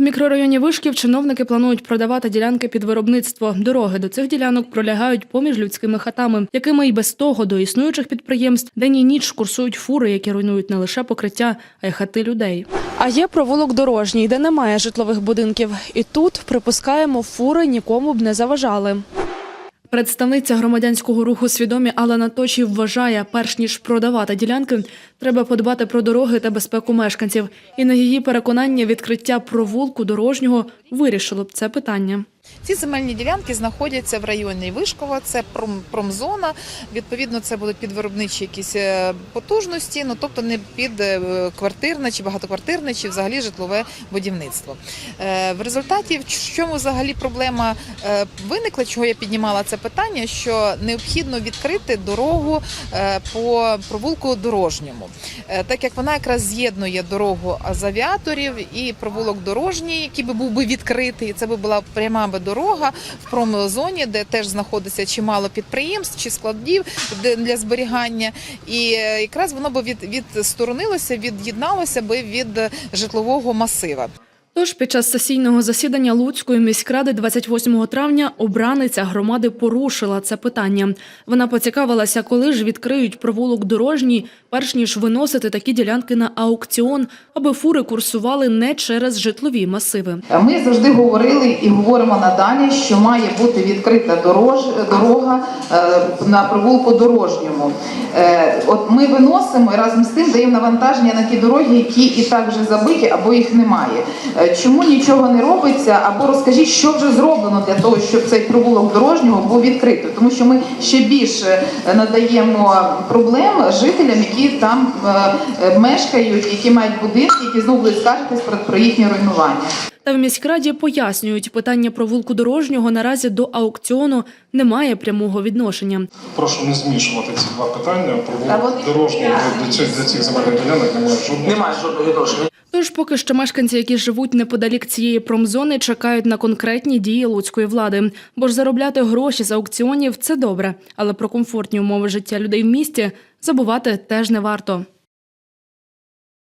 В мікрорайоні Вишків чиновники планують продавати ділянки під виробництво. Дороги до цих ділянок пролягають поміж людськими хатами, якими й без того до існуючих підприємств день і ніч курсують фури, які руйнують не лише покриття, а й хати людей. А є провулок дорожній, де немає житлових будинків. І тут припускаємо, фури нікому б не заважали. Представниця громадянського руху свідомі Алана Точі вважає, перш ніж продавати ділянки, треба подбати про дороги та безпеку мешканців. І на її переконання відкриття провулку дорожнього вирішило б це питання. Ці земельні ділянки знаходяться в районі Вишкова, це пром, промзона. Відповідно, це будуть підвиробничі якісь е, потужності, ну тобто не під е, квартирне чи багатоквартирне, чи взагалі житлове будівництво. Е, В результаті в чому взагалі проблема виникла, чого я піднімала це питання, що необхідно відкрити дорогу по провулку дорожньому, так як вона якраз з'єднує дорогу з авіаторів і провулок дорожній, який би був би відкритий. Це би була пряма би дорога в промзоні, де теж знаходиться чимало підприємств чи складів для зберігання. І е, якраз воно би від, відсторонилося, від'єдналося би від житлового масива. Тож під час сесійного засідання Луцької міськради 28 травня обраниця громади порушила це питання. Вона поцікавилася, коли ж відкриють провулок дорожній, перш ніж виносити такі ділянки на аукціон, аби фури курсували не через житлові масиви. Ми завжди говорили і говоримо надалі, що має бути відкрита дорож, дорога е, на провулку дорожньому. Е, От ми виносимо і разом з тим даємо навантаження на ті дороги, які і так вже забиті або їх немає. Чому нічого не робиться? Або розкажіть, що вже зроблено для того, щоб цей провулок дорожнього був відкритий, тому що ми ще більше е, надаємо проблем жителям, які там е, е, мешкають, які мають будинки, які знову будуть скаржитись про їхнє руйнування. Та в міськраді пояснюють, питання провулку дорожнього наразі до аукціону не має прямого відношення. Прошу не змішувати ці два питання. Та Провулок вони- дорожній до, до, цих, до цих земельних ділянок немає жодного. Немає жодного відношення. Тож поки що мешканці, які живуть неподалік цієї промзони, чекають на конкретні дії луцької влади. Бо ж заробляти гроші з аукціонів це добре, але про комфортні умови життя людей в місті забувати теж не варто.